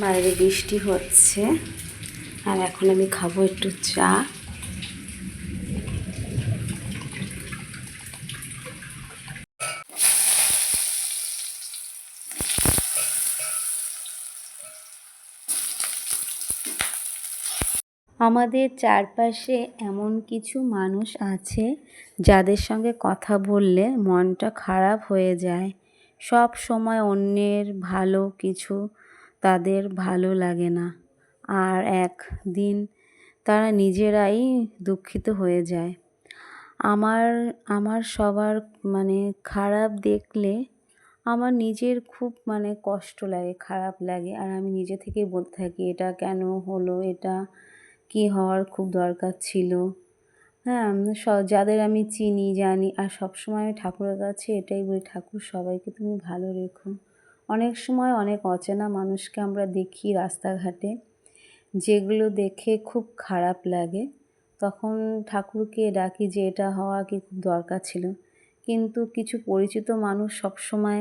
বাইরে বৃষ্টি হচ্ছে। আর এখন আমি খাব একটু চা। আমাদের চারপাশে এমন কিছু মানুষ আছে, যাদের সঙ্গে কথা বললে মনটা খারাপ হয়ে যায়। সব সময় অন্যের ভালো কিছু তাদের ভালো লাগে না। আর একদিন তারা নিজেরাই দুঃখিত হয়ে যায়। আমার আমার সবার মানে খারাপ দেখলে আমার নিজের খুব মানে কষ্ট লাগে, খারাপ লাগে। আর আমি নিজে থেকেই বলতে থাকি, এটা কেন হলো? এটা কি হওয়ার খুব দরকার ছিল? হ্যাঁ যাদের আমি চিনি, জানি, আর সবসময় আমি ঠাকুরের কাছে এটাই বলি, ঠাকুর, সবাইকে তুমি ভালো রেখো। অনেক সময় অনেক অচেনা মানুষকে আমরা দেখি রাস্তাঘাটে, যেগুলো দেখে খুব খারাপ লাগে। তখন ঠাকুরকে ডাকি যে এটা হওয়া কি খুব দরকার ছিল। কিন্তু কিছু পরিচিত মানুষ সবসময়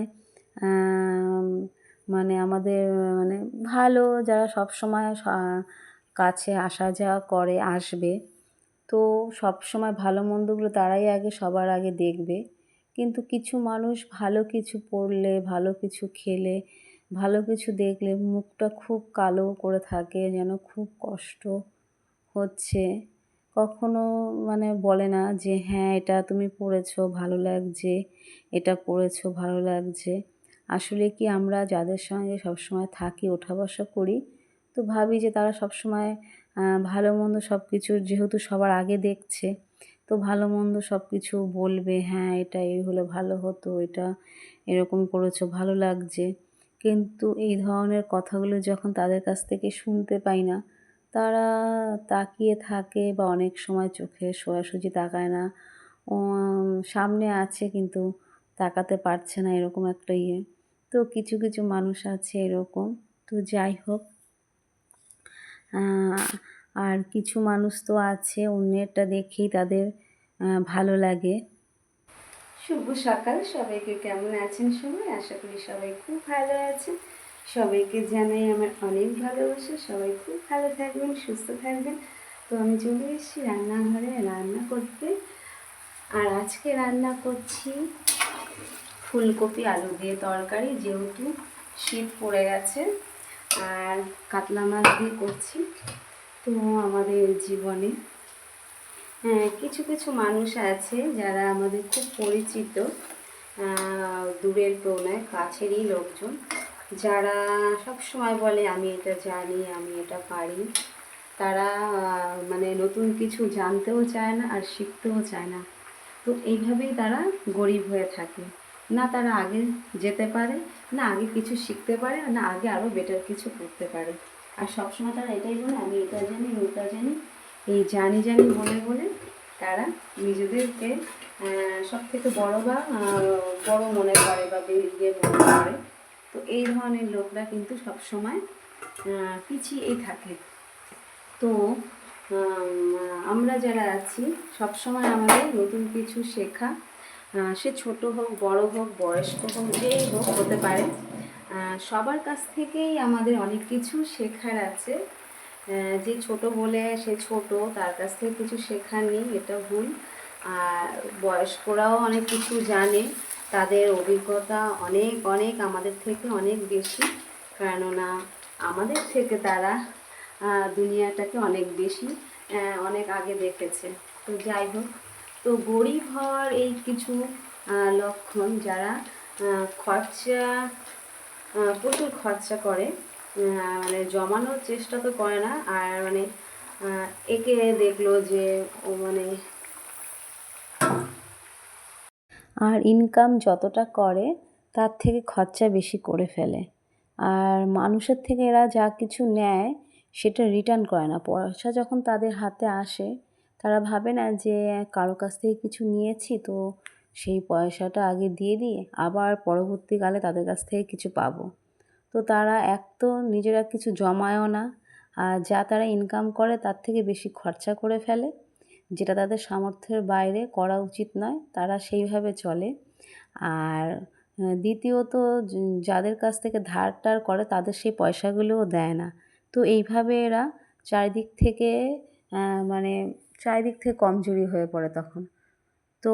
মানে আমাদের মানে ভালো যারা সবসময় কাছে আসা যাওয়া করে, আসবে। তো সবসময় ভালো মন্দগুলো তারাই আগে সবার আগে দেখবে। কিন্তু কিছু মানুষ ভালো কিছু পড়লে, ভালো কিছু খেলে, ভালো কিছু দেখলে মুখটা খুব কালো করে থাকে, যেন খুব কষ্ট হচ্ছে। কখনো মানে বলে না যে হ্যাঁ এটা তুমি পড়েছো, ভালো লাগছে, এটা পড়েছো, ভালো লাগছে। আসলে কি আমরা যাদের সঙ্গে সবসময় থাকি, ওঠা বসা করি, তো ভাবি যে তারা সবসময় ভালো মন্দ সব কিছু যেহেতু সবার আগে দেখছে তো ভালো মন্দ সব কিছু বলবে হ্যাঁ এটা এই হলে ভালো হতো, এটা এরকম করেছ, ভালো লাগছে। কিন্তু এই ধরনের কথাগুলো যখন তাদের কাছ থেকে শুনতে পাই না, তারা তাকিয়ে থাকে বা অনেক সময় চোখে সোজাসুজি তাকায় না। সামনে আছে কিন্তু তাকাতে পারছে না এরকম একটা ইয়ে। তো কিছু কিছু মানুষ আছে এরকম। তো যাই হোক আর কিছু মানুষ তো আছে অন্যেরটা দেখেই তাদের ভালো লাগে। শুভ সকাল, সবাইকে কেমন আছেন সবাই? আশা করি সবাই খুব ভালো আছেন। সবাইকে জানাই আমার অনেক ভালোবাসা। সবাই খুব ভালো থাকবেন, সুস্থ থাকবেন। তো আমি চলে এসেছি রান্নাঘরে রান্না করতে। আর আজকে রান্না করছি ফুলকপি, আলু দিয়ে তরকারি, যেহেতু শীত পড়ে গেছে। আর কাতলা মাছ দিয়ে করছি। তো আমাদের জীবনে হ্যাঁ কিছু কিছু মানুষ আছে যারা আমাদের খুব পরিচিত দূরের তো নয় কাছেরই লোকজন, যারা সব সময় বলে, আমি এটা জানি, আমি এটা পারি। তারা মানে নতুন কিছু জানতেও চায় না আর শিখতেও চায় না। তো এইভাবেই তারা গরিব হয়ে থাকে। না তারা আগে যেতে পারে, না আগে কিছু শিখতে পারে, না আগে আরও বেটার কিছু করতে পারে। আর সবসময় তারা এটাই বলে, আমি এটা জানি ওটা জানি। এই জানি জানি বলে বলে তারা নিজেদেরকে সব থেকে বড়ো বা বড়ো মনে করে বা ইয়ে মনে করে। তো এই ধরনের লোকরা কিন্তু সবসময় পিছিয়েই থাকে। তো আমরা যারা আছি, সবসময় আমাদের নতুন কিছু শেখা সে ছোট হোক, বড় হোক, বয়স্ক হোক যেই হোক হতে পারে। সবার কাছ থেকেই আমাদের অনেক কিছু শেখার আছে। যে ছোট বলে সে ছোট, তার কাছ থেকে কিছু শেখার নেই, এটা ভুল। আর বয়স্করাও অনেক কিছু জানে, তাদের অভিজ্ঞতা অনেক অনেক আমাদের থেকে অনেক বেশি। কেননা আমাদের থেকে তারা দুনিয়াটাকে অনেক বেশি অনেক আগে দেখেছে। তো যাই হোক, তো গরিব হওয়ার এই কিছু লক্ষণ যারা খরচা প্রচুর খরচা করে। মানে জমানোর চেষ্টা তো করে না। আর মানে একে দেখল যে ও মানে আর ইনকাম যতটা করে, তার থেকে খরচা বেশি করে ফেলে। আর মানুষের থেকে এরা যা কিছু নেয়, সেটা রিটার্ন করে না। পয়সা যখন তাদের হাতে আসে, তারা ভাবে না যে, কারও কাছ থেকে কিছু নিয়েছি, তো সেই পয়সাটা আগে দিয়ে দিয়ে আবার পরবর্তীকালে তাদের কাছ থেকে কিছু পাবো। তো তারা এক তো নিজেরা কিছু জমায়ও না, আর যা তারা ইনকাম করে তার থেকে বেশি খরচা করে ফেলে। যেটা তাদের সামর্থ্যের বাইরে করা উচিত নয়, তারা সেইভাবে চলে। আর দ্বিতীয়ত যাদের কাছ থেকে ধার টার করে তাদের সেই পয়সাগুলোও দেয় না। তো এইভাবে এরা চারিদিক থেকে মানে চারিদিক থেকে কমজোরি হয়ে পড়ে তখন। তো